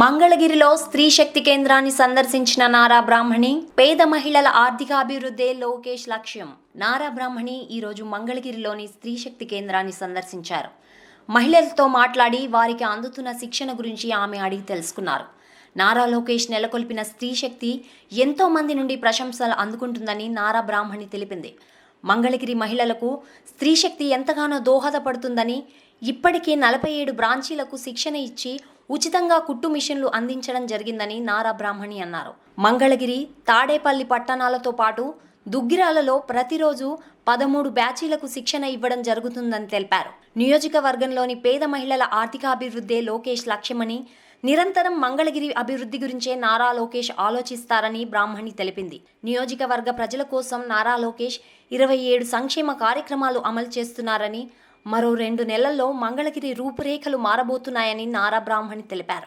మంగళగిరిలో స్త్రీ శక్తి కేంద్రాన్ని సందర్శించిన నారా బ్రాహ్మణి పేద మహిళల ఆర్థికాభివృద్ధే లోకేష్ లక్ష్యం. నారా బ్రాహ్మణి ఈరోజు మంగళగిరిలోని స్త్రీ శక్తి కేంద్రాన్ని సందర్శించారు. మహిళలతో మాట్లాడి వారికి అందుతున్న శిక్షణ గురించి ఆమె అడిగి తెలుసుకున్నారు. నారా లోకేష్ నెలకొల్పిన స్త్రీ శక్తి ఎంతో మంది నుండి ప్రశంసలు అందుకుంటుందని నారా బ్రాహ్మణి తెలిపింది. మంగళగిరి మహిళలకు స్త్రీ శక్తి ఎంతగానో దోహదపడుతుందని ఇప్పటికే నలభై ఏడు బ్రాంచీలకు శిక్షణ ఇచ్చి ఉచితంగా కుట్టు మిషన్లు అందించడం జరిగిందని నారా బ్రాహ్మణి అన్నారు. మంగళగిరి తాడేపల్లి పట్టణాలతో పాటు దుగ్గిరాలలో ప్రతిరోజు పదమూడు బ్యాచీలకు శిక్షణ ఇవ్వడం జరుగుతుందని తెలిపారు. నియోజకవర్గంలోని పేద మహిళల ఆర్థికాభివృద్ధే లోకేష్ లక్ష్యమని నిరంతరం మంగళగిరి అభివృద్ధి గురించే నారా లోకేష్ ఆలోచిస్తారని బ్రాహ్మణి తెలిపింది. నియోజకవర్గ ప్రజల కోసం నారా లోకేష్ ఇరవై ఏడు సంక్షేమ కార్యక్రమాలు అమలు చేస్తున్నారని మరో రెండు నెలల్లో మంగళగిరి రూపురేఖలు మారబోతున్నాయని నారా బ్రాహ్మణి తెలిపారు.